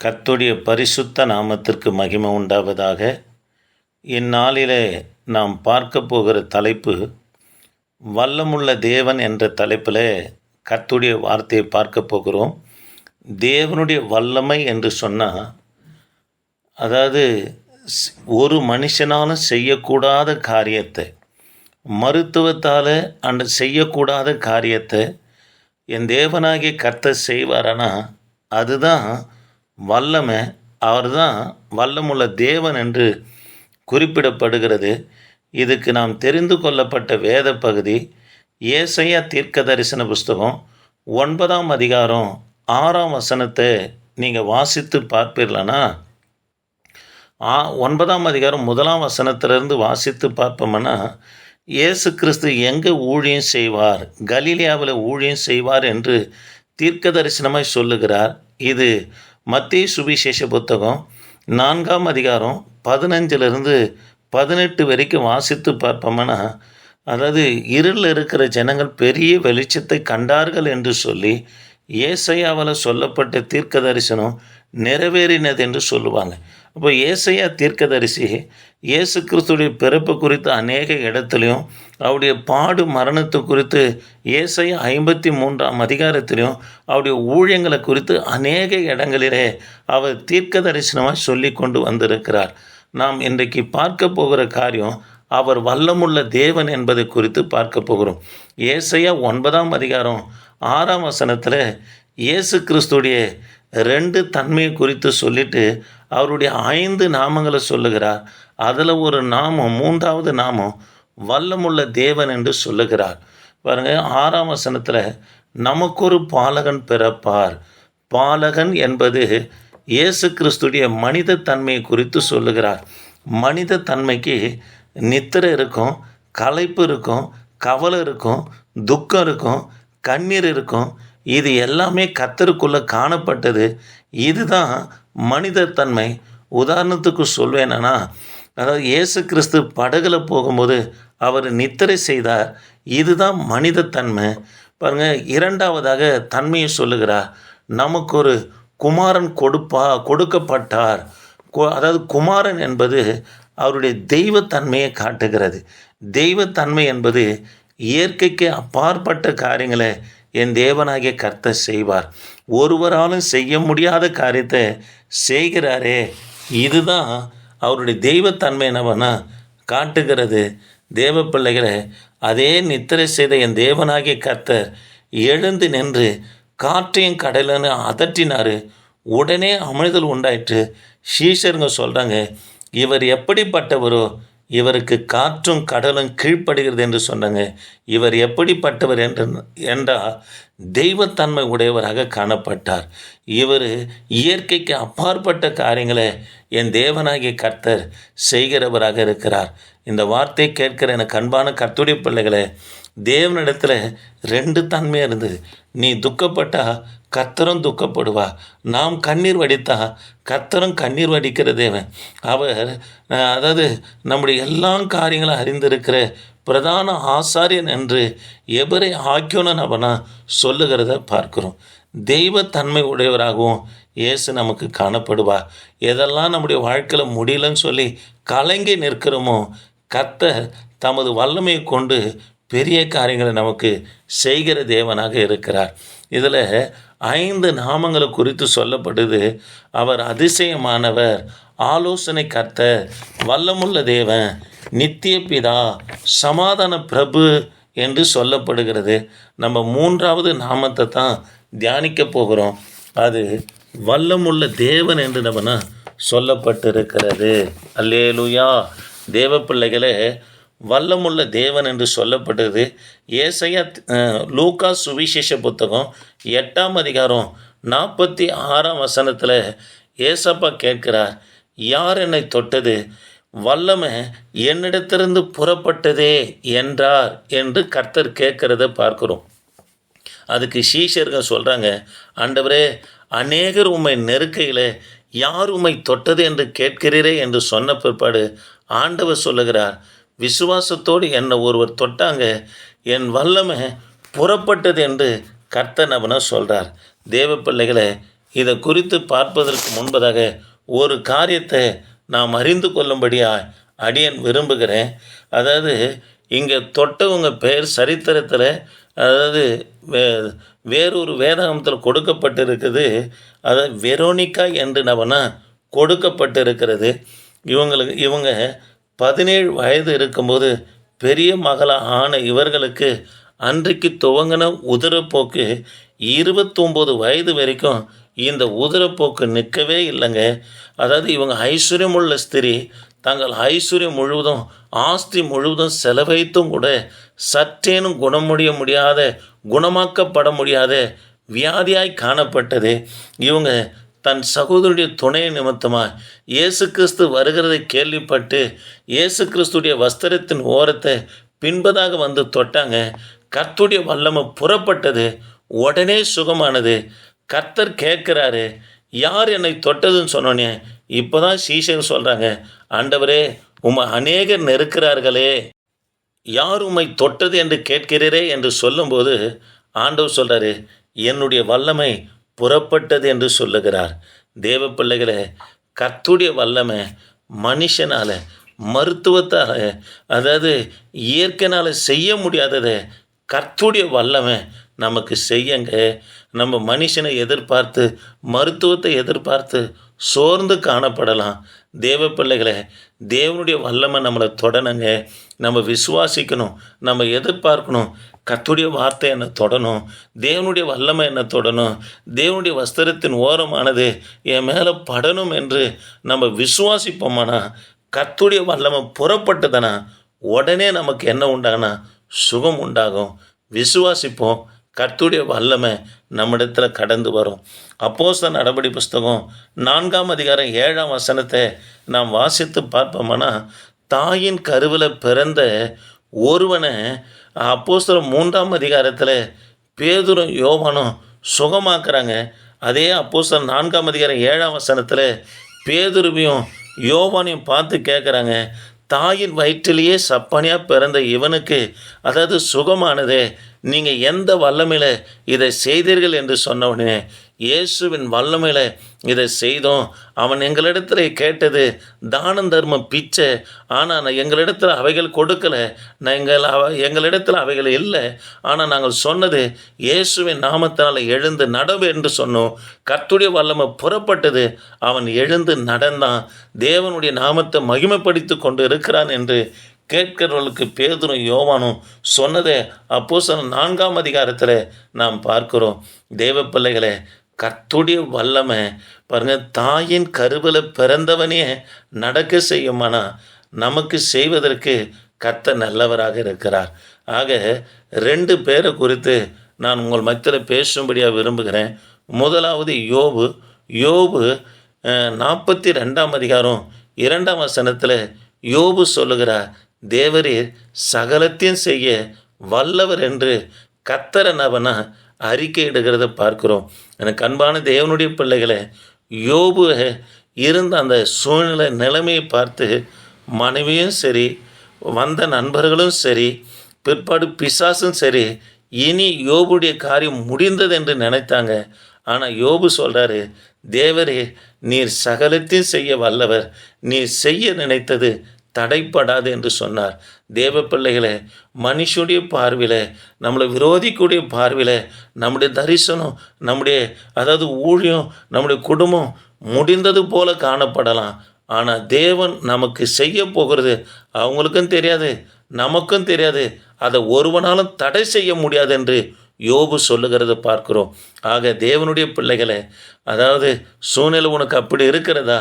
கத்துடைய பரிசுத்த நாமத்திற்கு மகிமை உண்டாவதாக. இந்நாளிலே நாம் பார்க்க போகிற தலைப்பு வல்லமுள்ள தேவன் என்ற தலைப்பில் கத்துடைய வார்த்தையை பார்க்க போகிறோம். தேவனுடைய வல்லமை என்று சொன்னால் அதாவது ஒரு மனுஷனாலும் செய்யக்கூடாத காரியத்தை மருத்துவத்தால் அந்த செய்யக்கூடாத காரியத்தை என் தேவனாகிய கர்த்தர் செய்வாரனா அதுதான் வல்லமை அவர்தான் வல்லமுள்ள தேவன் என்று குறிப்பிடப்படுகிறது. இதுக்கு நாம் தெரிந்து கொள்ளப்பட்ட வேத பகுதி ஏசைய தீர்க்க தரிசன புஸ்தகம் ஒன்பதாம் அதிகாரம் ஆறாம் வசனத்தை நீங்கள் வாசித்து பார்ப்பீர்களானா? ஆ ஒன்பதாம் அதிகாரம் முதலாம் வசனத்திலிருந்து வாசித்து பார்ப்போம்னா இயேசு கிறிஸ்து எங்கே ஊழியம் செய்வார்? கலீலியாவில் ஊழியம் செய்வார் என்று தீர்க்க தரிசனமாய் சொல்லுகிறார். இது மத்திய சுவிசேஷ புத்தகம் நான்காம் அதிகாரம் பதினஞ்சிலிருந்து பதினெட்டு வரைக்கும் வாசித்து பார்ப்போம்னா? அதாவது இருளில் இருக்கிற ஜனங்கள் பெரிய வெளிச்சத்தை கண்டார்கள் என்று சொல்லி ஏசையாவில் சொல்லப்பட்ட தீர்க்க தரிசனம் நிறைவேறினது என்று சொல்லுவாங்க. அப்போ ஏசையா தீர்க்கதரிசி இயேசு கிறிஸ்துடைய பிறப்பு குறித்து அநேக இடத்துலையும் அவருடைய பாடு மரணத்தை குறித்து ஏசையா ஐம்பத்தி மூன்றாம் அதிகாரத்திலையும் அவருடைய ஊழியங்களை குறித்து அநேக இடங்களிலே அவர் தீர்க்க தரிசனமாக சொல்லி கொண்டு வந்திருக்கிறார். நாம் இன்றைக்கு பார்க்க போகிற காரியம் அவர் வல்லமுள்ள தேவன் என்பதை குறித்து பார்க்க போகிறோம். ஏசையா ஒன்பதாம் அதிகாரம் ஆறாம் வசனத்தில் இயேசு கிறிஸ்துடைய ரெண்டு தன்மையை குறித்து சொல்லிட்டு அவருடைய ஐந்து நாமங்களை சொல்லுகிறார். அதில் ஒரு நாமம் மூன்றாவது நாமம் வல்லமுள்ள தேவன் என்று சொல்லுகிறார். பாருங்கள் ஆறாம் வசனத்தில் நமக்கொரு பாலகன் பிறப்பார். பாலகன் என்பது இயேசு கிறிஸ்துடைய மனித தன்மையை குறித்து சொல்லுகிறார். மனித தன்மைக்கு நித்திரை இருக்கும் களைப்பு இருக்கும் கவலை இருக்கும் துக்கம் இருக்கும் கண்ணீர் இருக்கும் இது எல்லாமே கத்தருக்குள்ளே காணப்பட்டது. இதுதான் மனித தன்மை. உதாரணத்துக்கு சொல்வேனா அதாவது இயேசு கிறிஸ்து படகுல போகும்போது அவர் நித்திரை செய்தார். இதுதான் மனித தன்மை. பாருங்கள் இரண்டாவதாக தன்மையை சொல்லுகிறார். நமக்கு ஒரு குமாரன் கொடுப்பா கொடுக்கப்பட்டார். அதாவது குமாரன் என்பது அவருடைய தெய்வத்தன்மையை காட்டுகிறது. தெய்வத்தன்மை என்பது இயற்கைக்கு அப்பாற்பட்ட காரியங்களை என் தேவனாகிய கர்த்தர் செய்வார். ஒருவராலும் செய்ய முடியாத காரியத்தை செய்கிறாரே. இதுதான் அவருடைய தெய்வத்தன்மை என்னவனா? காட்டுகிறது தேவ பிள்ளைகளை அதே நித்திரை செய்த என் தேவனாகிய கர்த்தர் எழுந்து நின்று காற்றையும் கடலன்னு அதட்டினார். உடனே அமிழ்தல் உண்டாயிற்று. ஷீஷருங்க சொல்கிறாங்க இவர் எப்படிப்பட்டவரோ இவருக்கு காற்றும் கடலும் கீழ்ப்படுகிறது என்று சொன்னாங்க. இவர் எப்படிப்பட்டவர் என்று என்றால் தெய்வத்தன்மை உடையவராக காணப்பட்டார். இவர் இயற்கைக்கு அப்பாற்பட்ட காரியங்களை என் தேவனாகிய கர்த்தர் செய்கிறவராக இருக்கிறார். இந்த வார்த்தை கேட்கிற எனக்கு அன்பான கர்த்துடைய பிள்ளைகளே தேவனிடத்தில் ரெண்டு தன்மையாக இருந்தது. நீ துக்கப்பட்டால் கத்தரும் துக்கப்படுவா. நாம் கண்ணீர் வடித்தா கத்தரும் கண்ணீர் வடிக்கிற தேவன். அவர் அதாவது நம்முடைய எல்லா காரியங்களும் அறிந்திருக்கிற பிரதான ஆசாரியன் என்று எவரை ஆக்கியோனன் அவனா சொல்லுகிறத பார்க்கிறோம். தெய்வத்தன்மை உடையவராகவும் இயேசு நமக்கு காணப்படுவா. எதெல்லாம் நம்முடைய வாழ்க்கையில் முடியலன்னு சொல்லி கலங்கி நிற்கிறோமோ கத்தர் தமது வல்லமையை கொண்டு பெரிய காரியங்களை நமக்கு செய்கிற தேவனாக இருக்கிறார். இதில் ஐந்து நாமங்களை குறித்து சொல்லப்படுது. அவர் அதிசயமானவர். ஆலோசனை கர்த்தர் வல்லமுள்ள தேவன் நித்திய பிதா சமாதான பிரபு என்று சொல்லப்படுகிறது. நம்ம மூன்றாவது நாமத்தை தான் தியானிக்க போகிறோம். அது வல்லமுள்ள தேவன் என்று நம்ம சொல்லப்பட்டிருக்கிறது. அல்லேலுயா. தேவ பிள்ளைகளே வல்லமுள்ள தேவன் என்று சொல்லப்பட்டது. ஏசையா லூகா லூக்கா சுவிசேஷ புத்தகம் எட்டாம் அதிகாரம் நாற்பத்தி ஆறாம் வசனத்தில் ஏசப்பா கேட்கிறார் யார் என்னை தொட்டது? வல்லமை என்னிடத்திலிருந்து புறப்பட்டதே என்றார் என்று கர்த்தர் கேட்கிறத பார்க்கிறோம். அதுக்கு சீஷர்கள் சொல்கிறாங்க ஆண்டவரே அநேகர் உண்மை நெருக்கையில் யார் உண்மை தொட்டது என்று கேட்கிறீரே என்று சொன்ன பிற்பாடு ஆண்டவர் சொல்லுகிறார் விசுவாசத்தோடு என்னை ஒருவர் தொட்டாங்க என் வல்லமை புறப்பட்டது என்று கர்த்தன் சொல்கிறார் தேவ பிள்ளைகளை இதை குறித்து பார்ப்பதற்கு முன்பதாக ஒரு காரியத்தை நாம் அறிந்து கொள்ளும்படியாக அடியன் விரும்புகிறேன். அதாவது இங்கே தொட்டவங்க பெயர் சரித்திரத்தில் அதாவது வே வேறொரு வேதாகமத்தில் கொடுக்கப்பட்டிருக்குது. அதாவது வெரோனிகா என்று நம்மனா கொடுக்கப்பட்டிருக்கிறது. இவங்களுக்கு இவங்க பதினேழு வயது இருக்கும்போது பெரிய மகளாக ஆன இவர்களுக்கு அன்றைக்கு துவங்கின உதிரப்போக்கு இருபத்தொம்போது வயது வரைக்கும் இந்த உதிரப்போக்கு நிற்கவே இல்லைங்க. அதாவது இவங்க ஐஸ்வர்யமுள்ள ஸ்திரீ தங்கள் ஐஸ்வர்யம் முழுவதும் ஆஸ்தி முழுவதும் செலவைத்தும் கூட சற்றேனும் குணமுடிய முடியாத குணமாக்கப்பட முடியாத வியாதியாய் காணப்பட்டது. இவங்க தன் சகோதரனுடைய துணை நிமித்தமாக இயேசு கிறிஸ்து வருகிறதை கேள்விப்பட்டு இயேசு கிறிஸ்துடைய வஸ்திரத்தின் ஓரத்தை பின்பதாக வந்து தொட்டாங்க. கர்த்துடைய வல்லமை புறப்பட்டது. உடனே சுகமானது. கர்த்தர் கேட்குறாரு யார் என்னை தொட்டதுன்னு சொன்னோன்னே இப்போ தான் சீஷர் சொல்கிறாங்க ஆண்டவரே உம்மை அநேகர் நெருக்கிறார்களே. யார் உம்மை தொட்டது என்று கேட்கிறீரே? என்று சொல்லும்போது ஆண்டவர் சொல்கிறாரு என்னுடைய வல்லமை புறப்பட்டது என்று சொல்லுகிறார். தேவ பிள்ளைகளை கத்துடைய வல்லமை மனுஷனால் மருத்துவத்தால் அதாவது இயற்கைனால் செய்ய முடியாததை கர்த்துடைய வல்லமை நமக்கு செய்யங்க. நம்ம மனுஷனை எதிர்பார்த்து மருத்துவத்தை எதிர்பார்த்து சோர்ந்து காணப்படலாம். தேவ பிள்ளைகளை தேவனுடைய வல்லமை நம்மளை தொடணுங்க. நம்ம விசுவாசிக்கணும் நம்ம எதிர்பார்க்கணும். கத்துடைய வார்த்தை என்னை தொடணும்? தேவனுடைய வல்லமை என்னை தொடணும்? தேவனுடைய வஸ்திரத்தின் ஓரமானது என் மேலே படணும் என்று நம்ம விசுவாசிப்போமானா? கத்துடைய வல்லமை புறப்பட்டதுனா உடனே நமக்கு என்ன உண்டாகுனா சுகம் உண்டாகும். விசுவாசிப்போம் கர்த்துடைய வல்லமை நம்மிடத்தில் கடந்து வரும். அப்போஸ்தல நடபடி புஸ்தகம் நான்காம் அதிகாரம் ஏழாம் வசனத்தை நாம் வாசித்து பார்ப்போம்னா தாயின் கருவில் பிறந்த ஒருவனை அப்போஸ்தலர் மூன்றாம் அதிகாரத்தில் பேதுரும் யோவானும் சுகமாக்குறாங்க. அதே அப்போஸ்தலர் நான்காம் அதிகாரம் ஏழாம் வசனத்தில் பேதுருவையும் யோவானையும் பார்த்து கேட்குறாங்க தாயின் வயிற்றிலேயே சப்பனியாக பிறந்த இவனுக்கு அதாவது சுகமானதே. நீங்கள் எந்த வல்லமையில் இதை செய்தீர்கள்? என்று சொன்ன உடனே இயேசுவின் வல்லமையில் இதை செய்தோம். அவன் எங்களிடத்தில் கேட்டது தானம் தர்மம் பிச்சை. ஆனால் நான் எங்களிடத்தில் அவைகள் கொடுக்கலை. நான் எங்கள் அவ எங்களிடத்தில் அவைகள் இல்லை. ஆனால் நாங்கள் சொன்னது இயேசுவின் நாமத்தினால் எழுந்து நடவு என்று சொன்னோம். கத்துடைய வல்லமை புறப்பட்டது. அவன் எழுந்து நடந்தான். தேவனுடைய நாமத்தை மகிமைப்படுத்தி கொண்டு இருக்கிறான் என்று கேட்கிறவர்களுக்கு பேதுரும் யோவானும் சொன்னதை அப்போ நான்காம் அதிகாரத்தில் நாம் பார்க்கிறோம். தேவ பிள்ளைகளை கர்த்துடைய வல்லமை. பாருங்க தாயின் கருவில் பிறந்தவனே நடக்க செய்யுமானா? நமக்கு செய்வதற்கு கர்த்தர் நல்லவராக இருக்கிறார். ஆக ரெண்டு பேரை குறித்து நான் உங்கள் மத்தியில் பேசும்படியாக விரும்புகிறேன். முதலாவது யோபு. யோபு நாற்பத்தி ரெண்டாம் அதிகாரம் இரண்டாம் வசனத்தில் யோபு சொல்லுகிறார் தேவரீர் சகலத்தையும் செய்ய வல்லவர் என்று கத்தரனவனா அறிக்கையிடுகிறத பார்க்கிறோம். எனக்கு அன்பான தேவனுடைய பிள்ளைகளை யோபு இருந்த அந்த சூழ்நிலை நிலைமையை பார்த்து மனைவியும் சரி வந்த நண்பர்களும் சரி பிற்பாடு பிசாசும் சரி இனி யோபுடைய காரியம் முடிந்தது என்று நினைத்தாங்க. ஆனால் யோபு சொல்கிறாரு தேவரே நீர் சகலத்தையும் செய்ய வல்லவர். நீர் செய்ய நினைத்தது தடைப்படாது என்று சொன்னார். தேவ பிள்ளைகளை மனுஷனுடைய பார்வையில் நம்மளை விரோதிக்கூடிய பார்வையில் நம்முடைய தரிசனம் நம்முடைய அதாவது ஊழியம் நம்முடைய குடும்பம் முடிந்தது போல காணப்படலாம். ஆனால் தேவன் நமக்கு செய்ய போகிறது அவங்களுக்கும் தெரியாது நமக்கும் தெரியாது. அதை ஒருவனாலும் தடை செய்ய முடியாது என்று யோபு சொல்லுகிறத பார்க்கிறோம். ஆக தேவனுடைய பிள்ளைகளை அதாவது சூழ்நிலை உனக்கு அப்படி இருக்கிறதா?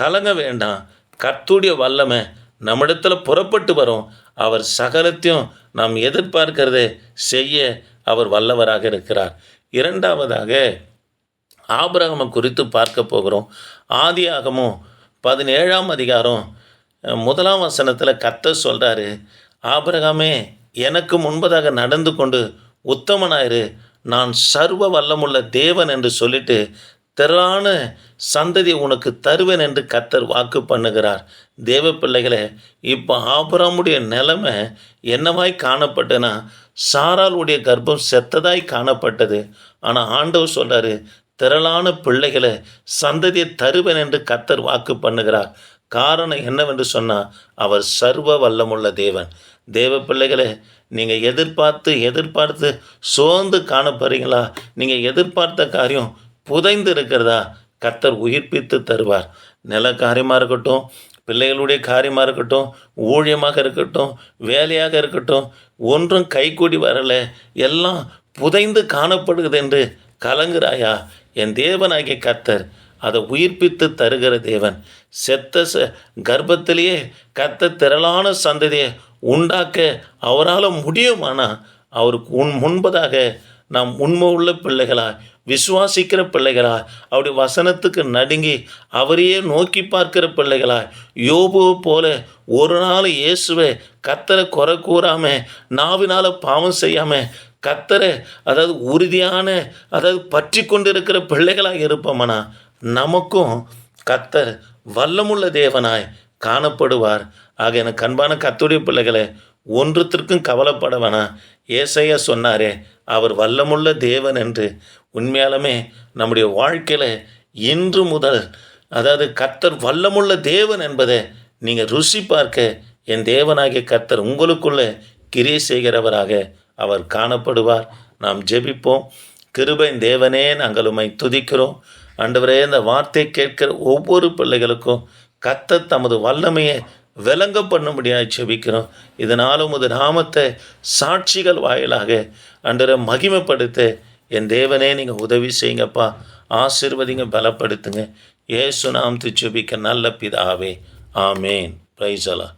கலங்க வேண்டாம். கத்துடைய வல்லமை நம்மிடத்தில் புறப்பட்டு வரும். அவர் சகலத்தையும் நாம் எதிர்பார்க்கிறதை செய்ய அவர் வல்லவராக இருக்கிறார். இரண்டாவதாக ஆபிரகமை குறித்து பார்க்க போகிறோம். ஆதியாகமும் பதினேழாம் அதிகாரம் முதலாம் வசனத்தில் கத்த சொல்கிறாரு ஆபிரகாமே எனக்கு முன்பதாக நடந்து கொண்டு உத்தமனாயிரு. நான் சர்வ வல்லமுள்ள தேவன் என்று சொல்லிட்டு திரளான சந்ததி உனக்கு தருவேன் என்று கத்தர் வாக்கு பண்ணுகிறார். தேவ பிள்ளைகளே இப்போ ஆபராமுடைய நிலைமை என்னவாய் காணப்பட்டனா சாராளுடைய கர்ப்பம் செத்ததாய் காணப்பட்டது. ஆனால் ஆண்டவர் சொல்கிறாரு திரளான பிள்ளைகளை சந்ததியை தருவேன் என்று கத்தர் வாக்கு பண்ணுகிறார். காரணம் என்னவென்று சொன்னால் அவர் சர்வ வல்லமுள்ள தேவன். தேவ பிள்ளைகளை நீங்கள் எதிர்பார்த்து எதிர்பார்த்து சோர்ந்து காணப்படுறீங்களா? நீங்கள் எதிர்பார்த்த காரியம் புதைந்து இருக்கிறதா கத்தர் உயிர்ப்பித்து தருவார். நில காரியமாக இருக்கட்டும் பிள்ளைகளுடைய காரியமாக இருக்கட்டும் ஊழியமாக இருக்கட்டும் வேலையாக இருக்கட்டும் ஒன்றும் கைகூடி வரலை. எல்லாம் புதைந்து காணப்படுகிறது என்று கலங்குறாயா? என் தேவனாகிய கத்தர் அதை உயிர்ப்பித்து தருகிற தேவன். செத்த ச கர்ப்பத்திலேயே கத்த திரளான சந்ததியை உண்டாக்க அவரால் முடியுமானா? அவருக்கு உன் முன்பதாக நாம் உண்மை உள்ள பிள்ளைகளாய் விசுவாசிக்கிற பிள்ளைகளாய் அவருடைய வசனத்துக்கு நடுங்கி அவரையே நோக்கி பார்க்கிற பிள்ளைகளாய் யோபு போல ஒரு நாள் இயேசுவை கத்தரை குறை கூறாமல் நாவினால் பாவம் செய்யாமல் கத்தரை அதாவது உறுதியான அதாவது பற்றி கொண்டு இருக்கிற பிள்ளைகளாக இருப்போமனா? நமக்கும் கத்தர் வல்லமுள்ள தேவனாய் காணப்படுவார். ஆக எனக்கு அன்பான கத்துடைய பிள்ளைகளை ஒன்றுத்திற்கும் கவலைப்பட வேணாம். ஏசையா சொன்னாரே அவர் வல்லமுள்ள தேவன் என்று. உண்மையாலுமே நம்முடைய வாழ்க்கையில் இன்று முதல் அதாவது கர்த்தர் வல்லமுள்ள தேவன் என்பதை நீங்கள் ருசி பார்க்க என் தேவனாகிய கர்த்தர் உங்களுக்குள்ளே கிரியை செய்கிறவராக அவர் காணப்படுவார். நாம் ஜெபிப்போம். கிருபையின் தேவனே நாங்கள் உம்மை துதிக்கிறோம். அண்டவரே இந்த வார்த்தை கேட்கிற ஒவ்வொரு பிள்ளைகளுக்கும் கத்த தமது வல்லமையை விளங்க பண்ணும்படியாக ஜெபிக்கிறோம். இதனால் உமது நாமத்தை சாட்சிகள் வாயிலாக அன்றரை மகிமைப்படுத்த என் தேவனே நீங்கள் உதவி செய்யுங்கப்பா. ஆசிர்வதிங்க பலப்படுத்துங்க. ஏசு நாம் ஜெபிக்க நல்ல பிதாவே. ஆமேன். பிரைசலா